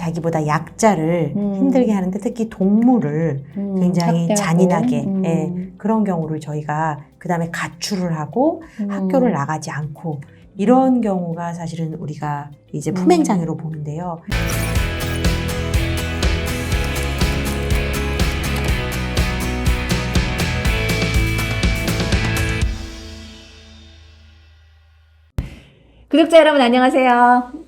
자기보다 약자를 음. 힘들게 하는데 특히 동물을 음, 굉장히 학대하고. 잔인하게 음. 예, 그런 경우를 저희가 그 다음에 가출을 하고 음. 학교를 나가지 않고 이런 경우가 사실은 우리가 이제 품행장애로 보는데요. 구독자 여러분 안녕하세요.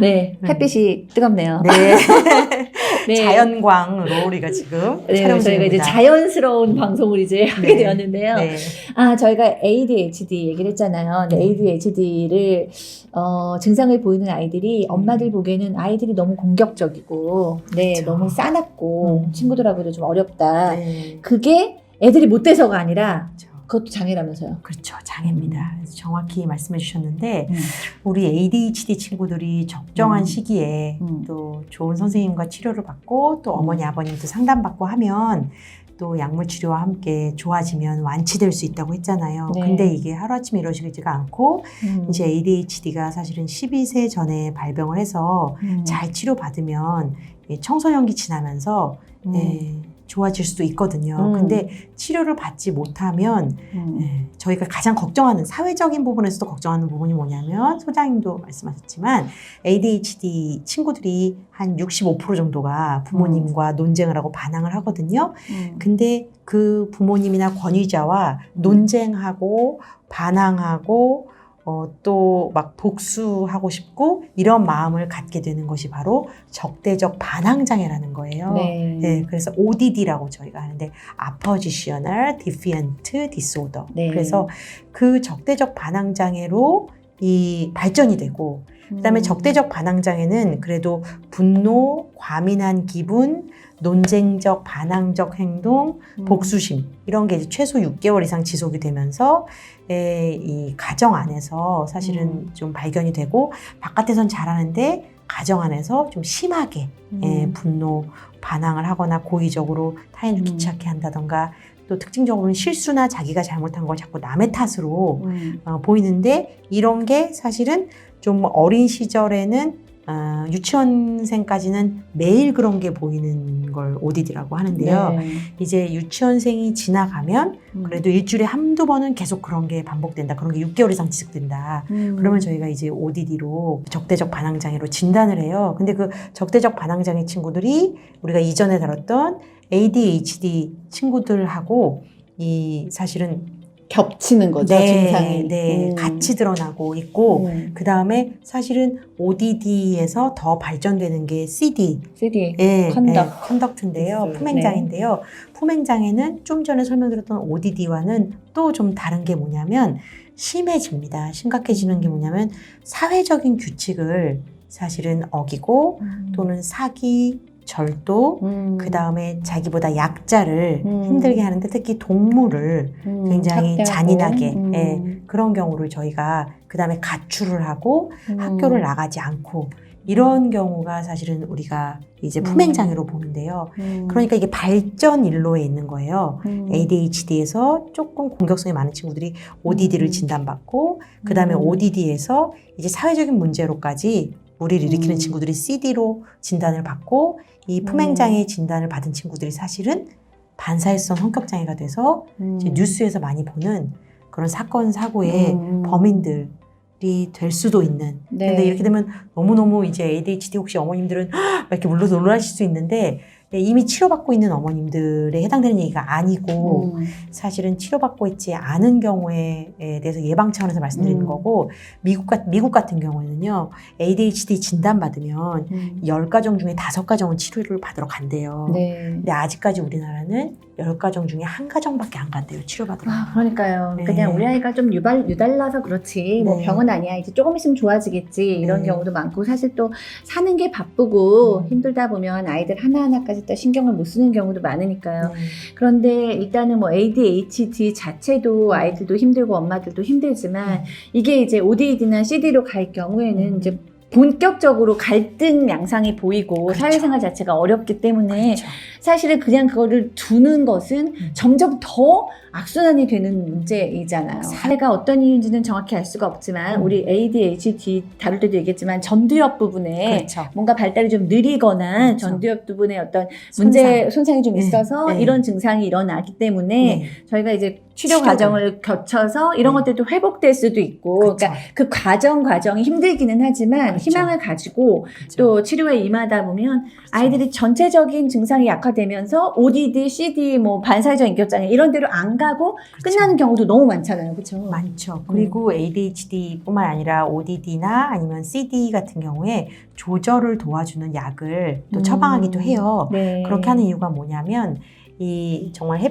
네, 햇빛이 뜨겁네요. 네. 네. 자연광으로 우리가 지금 네, 촬영 저희가 이제 중입니다. 자연스러운 방송을 이제 하게 네. 되었는데요. 네. 아, 저희가 ADHD 얘기를 했잖아요. 근데 ADHD를 어, 증상을 보이는 아이들이 엄마들 보기에는 아이들이 너무 공격적이고, 네, 그쵸. 너무 싸납고 음. 친구들하고도 좀 어렵다. 네. 그게 애들이 못 돼서가 아니라 그것도 장애라면서요. 그렇죠. 장애입니다. 그래서 정확히 말씀해 주셨는데 음. 우리 ADHD 친구들이 적정한 음. 시기에 음. 또 좋은 선생님과 치료를 받고 또 어머니 아버님도 상담받고 하면 또 약물 치료와 함께 좋아지면 완치될 수 있다고 했잖아요. 네. 근데 이게 하루아침에 이루어지지가 않고 음. 이제 ADHD가 사실은 12세 전에 발병을 해서 음. 잘 치료받으면 이 청소년기 지나면서 음. 예, 좋아질 수도 있거든요. 음. 근데 치료를 받지 못하면 음. 예, 저희가 가장 걱정하는 사회적인 부분에서도 걱정하는 부분이 뭐냐면 소장님도 말씀하셨지만 ADHD 친구들이 한 65% 정도가 부모님과 논쟁을 하고 반항을 하거든요. 음. 근데 그 부모님이나 권위자와 논쟁하고 반항하고 어, 또 막 복수하고 싶고 이런 마음을 갖게 되는 것이 바로 적대적 반항 장애라는 거예요. 네. 네, 그래서 ODD라고 저희가 하는데 Oppositional Defiant Disorder. 네. 그래서 그 적대적 반항 장애로 이 발전이 되고 그다음에 음. 적대적 반항 장애는 그래도 분노, 과민한 기분, 논쟁적 반항적 행동, 음. 복수심 이런 게 이제 최소 6개월 이상 지속이 되면서 에, 이 가정 안에서 사실은 음. 좀 발견이 되고 바깥에선 잘하는데 가정 안에서 좀 심하게 음. 예, 분노 반항을 하거나 고의적으로 타인을 음. 귀찮게 한다던가 또 특징적으로는 실수나 자기가 잘못한 걸 자꾸 남의 탓으로 음. 어, 보이는데 이런 게 사실은 좀 어린 시절에는 어, 유치원생까지는 매일 그런 게 보이는 걸 ODD라고 하는데요. 네. 이제 유치원생이 지나가면 음. 그래도 일주일에 한두 번은 계속 그런 게 반복된다. 그런 게 6개월 이상 지속된다. 음. 그러면 저희가 이제 ODD로 적대적 반항 장애로 진단을 해요. 근데 그 적대적 반항 장애 친구들이 우리가 이전에 다뤘던 ADHD 친구들하고 이 사실은 겹치는 거죠 네, 증상이. 네, 음. 같이 드러나고 있고 음. 그 다음에 사실은 ODD에서 더 발전되는 게 CD, CD. 예, 컨덕. 예, 컨덕트인데요. 있어요. 품행장애인데요. 품행장애는 좀 전에 설명드렸던 ODD와는 또 좀 다른 게 뭐냐면 심해집니다. 심각해지는 게 뭐냐면 사회적인 규칙을 사실은 어기고 음. 또는 사기, 절도, 음. 그 다음에 자기보다 약자를 음. 힘들게 하는데 특히 동물을 음. 굉장히 학대하고. 잔인하게 음. 예, 그런 경우를 저희가 그 다음에 가출을 하고 음. 학교를 나가지 않고 이런 경우가 사실은 우리가 이제 품행장애로 보는데요. 음. 그러니까 이게 발전 일로에 있는 거예요. 음. ADHD에서 조금 공격성이 많은 친구들이 ODD를 음. 진단받고 그 다음에 음. ODD에서 이제 사회적인 문제로까지 무리를 일으키는 음. 친구들이 CD로 진단을 받고 이 품행장애 진단을 받은 친구들이 사실은 반사회성 성격장애가 돼서 음. 이제 뉴스에서 많이 보는 그런 사건 사고의 음. 범인들이 될 수도 있는. 네. 근데 이렇게 되면 너무너무 이제 ADHD 혹시 어머님들은 막 이렇게 물러 놀라실 수 있는데 예, 이미 치료받고 있는 어머님들에 해당되는 얘기가 아니고 음. 사실은 치료받고 있지 않은 경우에 대해서 예방 차원에서 말씀드리는 음. 거고 미국, 같, 미국 같은 경우에는요 ADHD 진단받으면 음. 10가정 중에 5가정은 치료를 받으러 간대요. 네. 근데 아직까지 우리나라는 10가정 중에 한 가정밖에 안 간대요. 치료받으러. 아, 그러니까요. 네. 그냥 우리 아이가 좀 유발, 유달라서 그렇지. 뭐 네. 병은 아니야. 이제 조금 있으면 좋아지겠지. 이런 네. 경우도 많고. 사실 또 사는 게 바쁘고 음. 힘들다 보면 아이들 하나 하나까지 다 신경을 못 쓰는 경우도 많으니까요. 네. 그런데 일단은 뭐 ADHD 자체도 아이들도 힘들고 엄마들도 힘들지만 이게 이제 ODD나 CD로 갈 경우에는 음. 이제 본격적으로 갈등 양상이 보이고 그렇죠. 사회생활 자체가 어렵기 때문에 그렇죠. 사실은 그냥 그거를 두는 것은 음. 점점 더 악순환이 되는 문제이잖아요. 사- 사회가 어떤 이유인지는 정확히 알 수가 없지만 음. 우리 ADHD 다룰 때도 얘기했지만 전두엽 부분에 그렇죠. 뭔가 발달이 좀 느리거나 그렇죠. 전두엽 부분에 어떤 문제 손상이 좀 네, 있어서 네. 이런 증상이 일어나기 때문에 네. 저희가 이제 치료. 과정을 거쳐서 이런 네. 것들도 회복될 수도 있고 그렇죠. 그러니까 그 과정 과정이 힘들기는 하지만 그렇죠. 희망을 가지고 그렇죠. 또 치료에 임하다 보면 아이들이 전체적인 증상이 약화되면서 ODD, CD, 뭐 반사회적 인격장애 이런 데로 안 가고 그렇죠. 끝나는 경우도 너무 많잖아요, 그렇죠? 많죠. 그리고 ADHD뿐만 아니라 ODD나 아니면 CD 같은 경우에 조절을 도와주는 약을 또 음. 처방하기도 해요. 네. 그렇게 하는 이유가 뭐냐면 이 정말 해,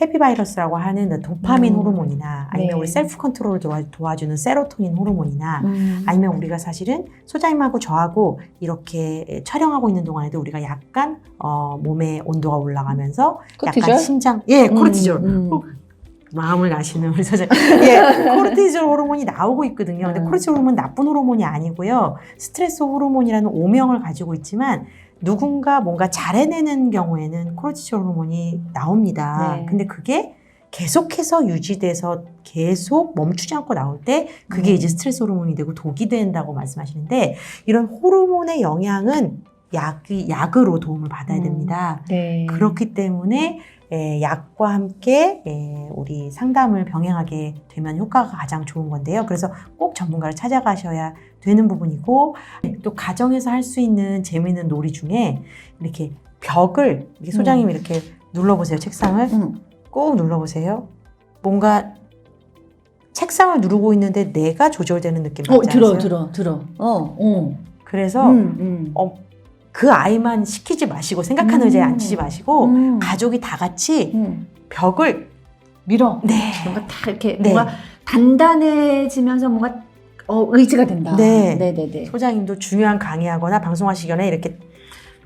해피바이러스라고 하는 도파민 음. 호르몬이나 아니면 네. 우리 셀프 컨트롤을 도와, 도와 주는 세로토닌 호르몬이나 음. 아니면 우리가 사실은 소장님하고 저하고 이렇게 촬영하고 있는 동안에도 우리가 약간 어, 몸의 온도가 올라가면서 약간 코티졸? 심장 예 코르티졸 음, 음. 마음을 아시는 우리 사장님. 예, 코르티졸 호르몬이 나오고 있거든요. 근데 음. 코르티졸 호르몬 나쁜 호르몬이 아니고요. 스트레스 호르몬이라는 오명을 가지고 있지만 누군가 뭔가 잘 해내는 경우에는 코르티졸 호르몬이 나옵니다. 네. 근데 그게 계속해서 유지돼서 계속 멈추지 않고 나올 때 그게 음. 이제 스트레스 호르몬이 되고 독이 된다고 말씀하시는데 이런 호르몬의 영향은 약이 약으로 도움을 받아야 음. 됩니다. 네. 그렇기 때문에 에, 약과 함께 에, 우리 상담을 병행하게 되면 효과가 가장 좋은 건데요. 그래서 꼭 전문가를 찾아가셔야 되는 부분이고 또 가정에서 할 수 있는 재미있는 놀이 중에 이렇게 벽을 이렇게 소장님 이렇게 눌러보세요. 책상을 음. 꼭 눌러보세요. 뭔가 책상을 누르고 있는데 내가 조절되는 느낌 어, 들어, 않으세요? 들어, 들어. 어, 어. 그래서 음, 음. 어, 그 아이만 시키지 마시고 생각하는 음. 의자에 앉히지 마시고 음. 가족이 다 같이 음. 벽을 밀어. 네. 뭔가 다 이렇게 네. 뭔가 단단해지면서 뭔가 어, 의지가 된다. 네. 네, 네, 네. 소장님도 중요한 강의하거나 방송하시기 전에 이렇게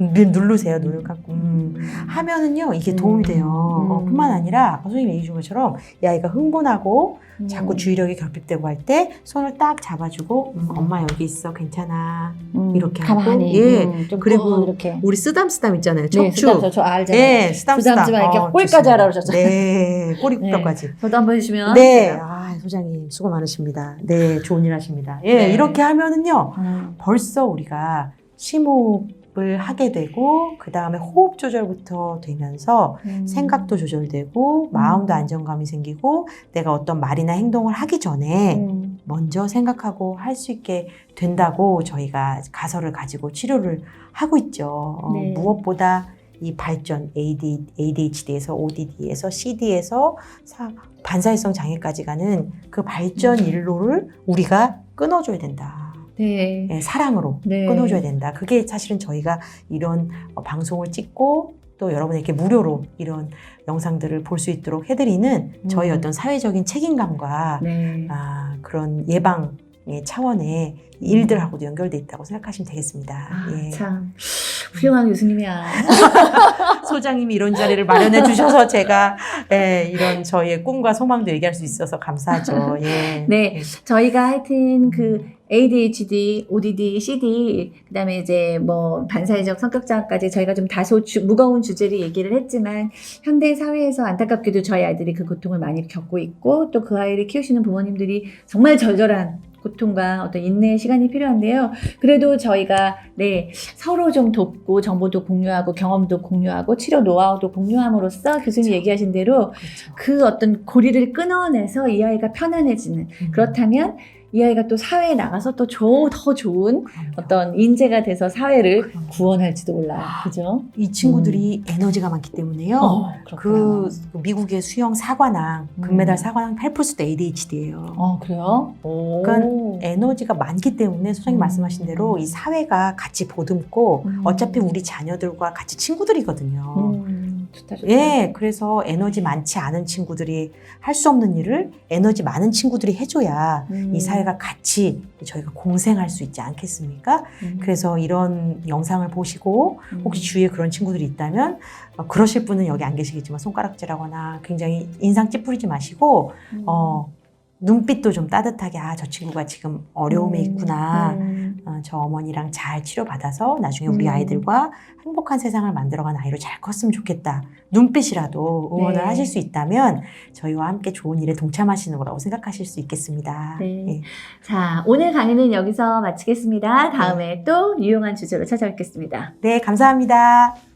누- 누르세요. 눈을 감고 음. 하면은요 이게 도움이 돼요. 음. 어, 뿐만 아니라 아까 선생님이 얘기해 준 것처럼 이 아이가 흥분하고 음. 자꾸 주의력이 결핍되고 할 때 손을 딱 잡아주고 음, 엄마 여기 있어 괜찮아. 음, 이렇게 하고, 가만히 예. 음, 좀 그리고 꾹 이렇게 우리 쓰담쓰담 있잖아요. 네, 척추. 쓰담, 저, 저 알잖아요. 예, 쓰담쓰담. 쓰담 쓰담 이렇게 어, 꼬리까지 좋습니다. 하라 그러셨잖아요. 네, 꼬리뼈까지. 저도 한번 해주시면 네, 아 소장님 수고 많으십니다. 네, 좋은 일 하십니다. 예, 네. 이렇게 하면은요. 음. 벌써 우리가 심호흡 을 하게 되고 그 다음에 호흡 조절부터 되면서 음. 생각도 조절되고 마음도 음. 안정감이 생기고 내가 어떤 말이나 행동을 하기 전에 음. 먼저 생각하고 할 수 있게 된다고 저희가 가설을 가지고 치료를 하고 있죠. 어, 네. 무엇보다 이 발전 AD, ADHD에서 ODD에서 CD에서 반사회성 장애까지 가는 그 발전 음. 일로를 우리가 끊어줘야 된다. 네. 예, 사랑으로 네. 끊어줘야 된다. 그게 사실은 저희가 이런 어, 방송을 찍고 또 여러분에게 무료로 이런 영상들을 볼 수 있도록 해드리는 저희 음. 어떤 사회적인 책임감과 네. 아, 그런 예방의 차원의 일들하고도 연결돼 있다고 생각하시면 되겠습니다. 아, 예. 참 훌륭한 교수님이야. 소장님이 이런 자리를 마련해 주셔서 제가 예, 이런 저희의 꿈과 소망도 얘기할 수 있어서 감사하죠. 예. 네, 저희가 하여튼 그 ADHD, ODD, CD, 그 다음에 이제 뭐 반사회적 성격장애까지 저희가 좀 다소 주- 무거운 주제를 얘기를 했지만 현대 사회에서 안타깝게도 저희 아이들이 그 고통을 많이 겪고 있고 또 그 아이를 키우시는 부모님들이 정말 절절한 고통과 어떤 인내의 시간이 필요한데요. 그래도 저희가 네 서로 좀 돕고 정보도 공유하고 경험도 공유하고 치료 노하우도 공유함으로써 교수님 얘기하신 대로 그렇죠. 그 어떤 고리를 끊어내서 이 아이가 편안해지는 음, 그렇다면 이 아이가 또 사회에 나가서 또 더 좋은 그럼요. 어떤 인재가 돼서 사회를 그럼요. 구원할지도 몰라요. 그죠? 이 친구들이 에너지가 많기 때문에요. 어, 그 미국의 수영 사관왕, 음. 금메달 사관왕 펠프스도 ADHD예요. 어, 그래요? 오. 그러니까 에너지가 많기 때문에 소장님 음. 말씀하신 대로 이 사회가 같이 보듬고 음. 어차피 우리 자녀들과 같이 친구들이거든요. 음, 예, 그래서 에너지 많지 않은 친구들이 할 수 없는 일을 에너지 많은 친구들이 해줘야 음. 이 사회가 같이 저희가 공생할 수 있지 않겠습니까? 음. 그래서 이런 영상을 보시고 음. 혹시 주위에 그런 친구들이 있다면 어, 그러실 분은 여기 안 계시겠지만 손가락질하거나 굉장히 인상 찌푸리지 마시고 음. 어, 눈빛도 좀 따뜻하게 아 저 친구가 지금 어려움에 음. 있구나 음. 어, 저 어머니랑 잘 치료받아서 나중에 우리 음. 아이들과 행복한 세상을 만들어가는 아이로 잘 컸으면 좋겠다. 눈빛이라도 응원을 네. 하실 수 있다면 저희와 함께 좋은 일에 동참하시는 거라고 생각하실 수 있겠습니다. 네. 예. 자, 오늘 강의는 여기서 마치겠습니다. 다음에 또 유용한 주제로 찾아뵙겠습니다. 네, 감사합니다.